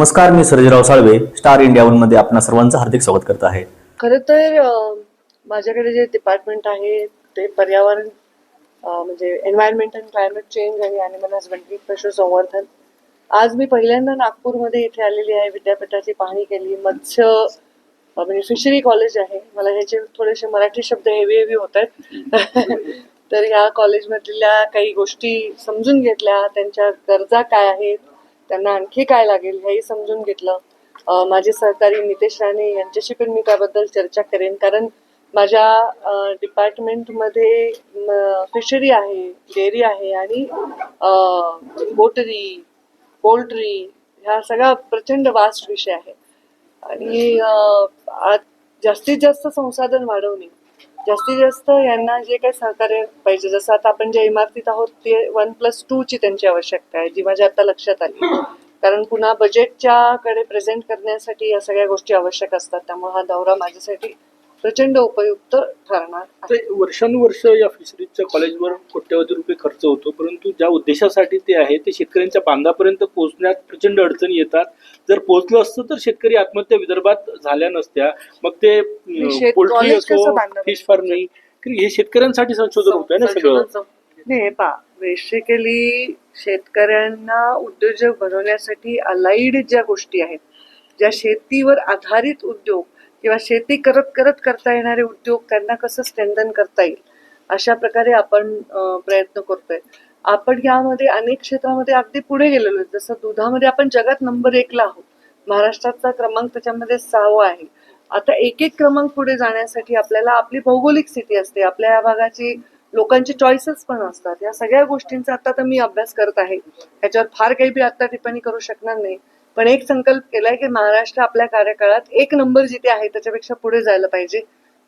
नमस्कार मी Sarjerao Salve star India वनमध्ये आपणा सर्वांचं हार्दिक स्वागत करत आहे. खर तर माझ्याकडे जे डिपार्टमेंट आहे ते पर्यावरण म्हणजे एन्व्हायरमेंट अँड क्लायमेट चेंज आणि अॅनिमल हजबंडरी पशुसंवर्धन. आज मी पहिल्यांदा नागपूरमध्ये इथे आलेली आहे विद्यापीठाची पाहणी केली. मत्स्य म्हणजे फिशरी कॉलेज आहे. मला ह्याचे थोडेसे मराठी शब्द हेवी हेवी होत आहेत. तर ह्या कॉलेजमधल्या काही गोष्टी समजून घेतल्या. त्यांच्या गरजा काय आहेत? त्यांना आणखी काय लागेल हेही समजून घेतलं. माझे सहकारी नितेश राणे यांच्याशी पण मी त्याबद्दल चर्चा करेन. कारण माझ्या डिपार्टमेंटमध्ये फिशरी आहे डेअरी आहे आणि बोटरी पोल्ट्री ह्या सगळा प्रचंड वास्ट विषय आहे. आणि आज जास्तीत जास्त संसाधन वाढवणे जास्तीत जास्त यांना जे काही सहकार्य पाहिजे जसं आता आपण ज्या इमारतीत आहोत ते वन प्लस टू ची त्यांची आवश्यकता आहे जी माझ्या आता लक्षात आली. कारण पुन्हा बजेटच्या कडे प्रेझेंट करण्यासाठी या सगळ्या गोष्टी आवश्यक असतात त्यामुळे हा दौरा माझ्यासाठी प्रचंड उपयुक्त ठरणार आहे. ते वर्षानुवर्ष या फिशरीजच्या कॉलेजवर कोट्यवधी रुपये खर्च होतो. परंतु ज्या उद्देशासाठी ते आहे ते शेतकऱ्यांच्या बांधापर्यंत पोहोचण्यात प्रचंड अडचणी येतात. जर पोहोचलं असतं तर शेतकरी आत्महत्या विदर्भात झाल्या नसत्या. मग ते शेत- पोल्ट्री college कसं असो? फिश फार्मिंग हे शेतकऱ्यांसाठी संशोधन होत आहे ना सगळं. नाही हे पहा बेसिकली शेतकऱ्यांना उद्योजक बनवण्यासाठी अलाइड ज्या गोष्टी आहेत ज्या शेतीवर आधारित उद्योग किंवा शेती करत करत करता येणारे उद्योग त्यांना कसं स्ट्रेंथन करता येईल? अशा प्रकारे आपण प्रयत्न करतोय. आपण यामध्ये अनेक क्षेत्रामध्ये अगदी पुढे गेलेलो आहे. जसं दुधामध्ये आपण जगात नंबर एकला आहोत. महाराष्ट्राचा क्रमांक त्याच्यामध्ये सहावा आहे. आता एक एक क्रमांक पुढे जाण्यासाठी आपल्याला आपली भौगोलिक स्थिती असते. आपल्या या भागाची लोकांची चॉईसेस पण असतात. या सगळ्या गोष्टींचा आता तर मी अभ्यास करत आहे. ह्याच्यावर फार काही बी आता टिप्पणी करू शकणार नाही. पण एक संकल्प केलाय की महाराष्ट्र आपल्या कार्यकाळात एक नंबर जिथे आहे त्याच्यापेक्षा पुढे जायला पाहिजे.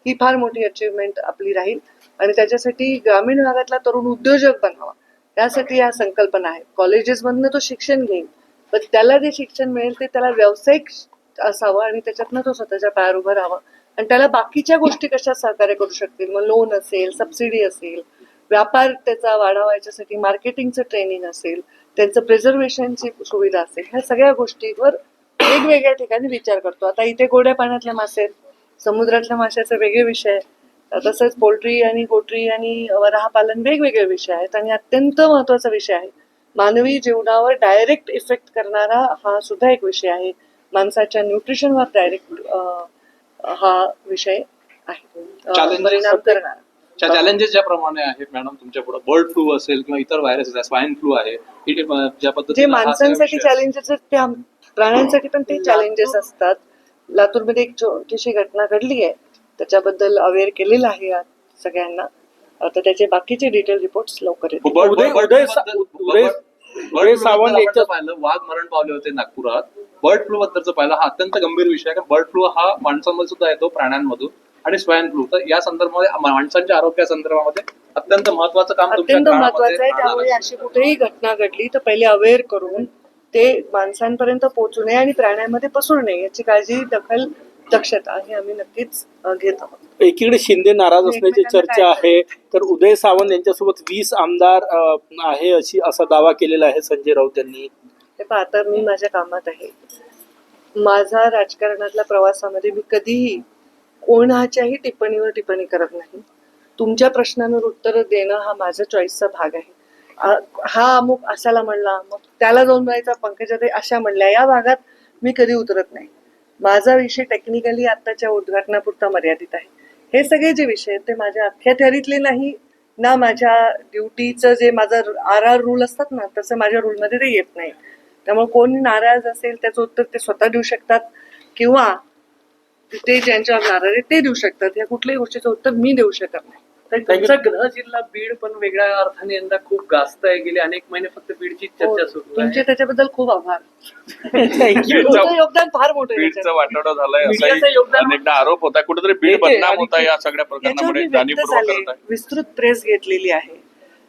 ही फार मोठी अचीवमेंट आपली राहील. आणि त्याच्यासाठी ग्रामीण भागातला तरुण उद्योजक बनावा. त्यासाठी या संकल्पना आहेत कॉलेजेसमधनं तो शिक्षण घेईल. पण त्याला जे शिक्षण मिळेल ते त्याला व्यावसायिक असावं आणि त्याच्यातनं तो स्वतःच्या पायावर उभं राहावं. आणि त्याला बाकीच्या गोष्टी कशा सहकार्य करू शकतील? मग लोन असेल सबसिडी असेल व्यापार त्याचा वाढावा याच्यासाठी मार्केटिंगचं ट्रेनिंग असेल त्यांचं प्रिझर्वेशनची सुविधा असेल ह्या सगळ्या गोष्टींवर वेगवेगळ्या ठिकाणी विचार करतो. आता इथे गोड्या पाण्यातले मासे आहेत. समुद्रातल्या माशाचे वेगळे विषय आहेत तसंच पोल्ट्री आणि गोट्री आणि वराह पालन वेगवेगळे विषय आहेत आणि अत्यंत महत्त्वाचा विषय आहे. मानवी जीवनावर डायरेक्ट इफेक्ट करणारा हा सुद्धा एक विषय आहे. माणसाच्या न्यूट्रिशनवर डायरेक्ट हा विषय आहे. परिणाम सध्या- करणारा चॅलेंजेस ज्याप्रमाणे आहेत मॅडम तुमच्यापुढे बर्ड फ्लू असेल किंवा इतर व्हायरसेस आहे स्वाईन फ्लू आहे ही ज्या जे पद्धतीने माणसांसाठी. चॅलेंजेस प्राण्यांसाठी पण ते चॅलेंजेस असतात. लातूरमध्ये एक छोटीशी घटना घडली आहे त्याच्याबद्दल अवेअर केलेलं आहे सगळ्यांना. आता त्याचे बाकीचे डिटेल रिपोर्ट्स लवकर पाहिलं वाघ मरण पावले होते नागपुरात. बर्ड फ्लू बद्दलचं पाहिलं हा अत्यंत गंभीर विषय आहे कारण बर्ड फ्लू हा माणसांमध्ये सुद्धा येतो प्राण्यांमधून. आणि स्वाईन फ्लू तर या संदर्भामध्ये माणसांच्या आरोग्या संदर्भामध्ये अत्यंत महत्वाचं काम अत्यंत महत्वाचं आहे. त्यामुळे. अशी कुठेही घटना घडली तर पहिले अवेअर करून ते माणसांपर्यंत पोहोचू नये आणि प्राण्यांमध्ये पसरू नये. याची काळजी दखल दक्षता हे आम्ही नक्कीच घेत आहोत. एकीकडे शिंदे नाराज असण्याची चर्चा आहे तर उदय सावंत यांच्यासोबत वीस आमदार आहे अशी असा दावा केलेला आहे संजय राऊत यांनी. हे आता मी माझ्या कामात आहे. माझा राजकारणातल्या प्रवासामध्ये मी कधीही कोणाच्याही टिप्पणीवर टिप्पणी करत नाही. तुमच्या प्रश्नांवर उत्तर देणं हा माझा चॉईसचा भाग आहे. हा अमुक असाला म्हणला मग त्याला जाऊन म्हणायचा पंकजा ते अशा म्हणल्या. या भागात मी कधी उतरत नाही. माझा विषय टेक्निकली आत्ताच्या उद्घाटनापुरता मर्यादित आहे. हे सगळे जे विषय आहेत ते माझ्या अख्ख्या थेअरीतले नाही ना माझ्या ड्युटीचं जे माझं आर आर रूल असतात ना तसं माझ्या रूलमध्ये ते येत नाही. त्यामुळे कोणी नाराज असेल त्याचं उत्तर ते स्वतः देऊ शकतात. किंवा ते ज्यांच्यावर नाराज आहे ते देऊ शकतात. या कुठल्याही गोष्टीचं उत्तर मी देऊ शकत नाही. तर तुमचा गृह जिल्हा बीड पण वेगळ्या अर्थाने यंदा खूप गाजत आहे गेले अनेक महिने फक्त बीडची हो, चर्चा सुरू तुमचे आहे त्याच्याबद्दल खूप आभार. तुमचं योगदान फार मोठं आहे बीडचं याच्यात. वाटाडा झालाय मीडियाचं असाही योगदान- अनेकदा आरोप होता. कुठेतरी बीड येते बदनाम आणि होता या सगळ्या याच्यावर प्रकरणामुळे मी व्यक्त जाणीवपूर्वक झाले. करत आहे. विस्तृत प्रेस घेतलेली आहे.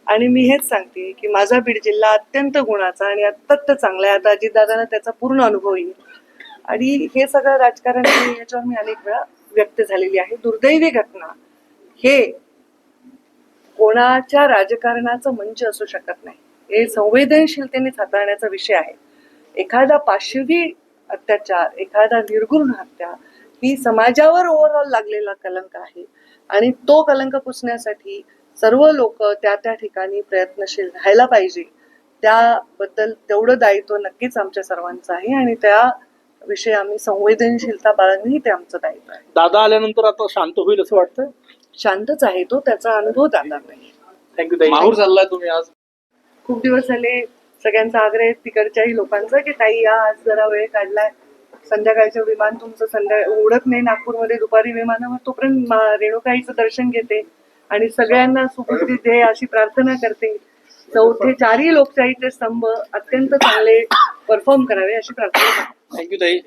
आणि मी हेच सांगते की माझा बीड जिल्हा अत्यंत गुणाचा आणि अत्यंत चांगला आहे. आता अजितदादांना त्याचा पूर्ण अनुभव येईल. आणि हे सगळं राजकारण याच्यावर मी अनेक वेळा व्यक्त झालेली आहे. दुर्दैवी घटना हे कोणाच्या राजकारणाचं मंच असू शकत नाही. हे संवेदनशीलतेने हाताळण्याचा विषय आहे. एखादा पाशवी अत्याचार एखादा निर्गुण हत्या ही समाजावर ओव्हरऑल लागलेला कलंक आहे आणि तो कलंक पुसण्यासाठी सर्व लोक त्या त्या ठिकाणी प्रयत्नशील राहायला पाहिजे. त्याबद्दल तेवढं दायित्व नक्कीच आमच्या सर्वांचं आहे आणि त्या विषयी आम्ही संवेदनशीलता बाळगणंही ते आमचं दायित्व आहे. दादा आल्यानंतर आता शांत होईल असं वाटतं शांतच आहे तो त्याचा अनुभव दादा नाही. थँक्यू ताई. माहूर चाललाय तुम्ही आज? खूप दिवस झाले सगळ्यांचा आग्रह आहे तिकडच्याही लोकांचा की ताई या आज जरा वेळ काढलाय. संध्याकाळचं विमान तुमचं संध्या उडत नाही नागपूरमध्ये दुपारी विमानावर तोपर्यंत मा- रेणुकाईचं दर्शन घेते आणि सगळ्यांना सुखी दे अशी प्रार्थना करते. चौथे चारही लोकशाहीचे स्तंभ अत्यंत चांगले परफॉर्म करावे अशी प्रार्थना थँक्यू ताई.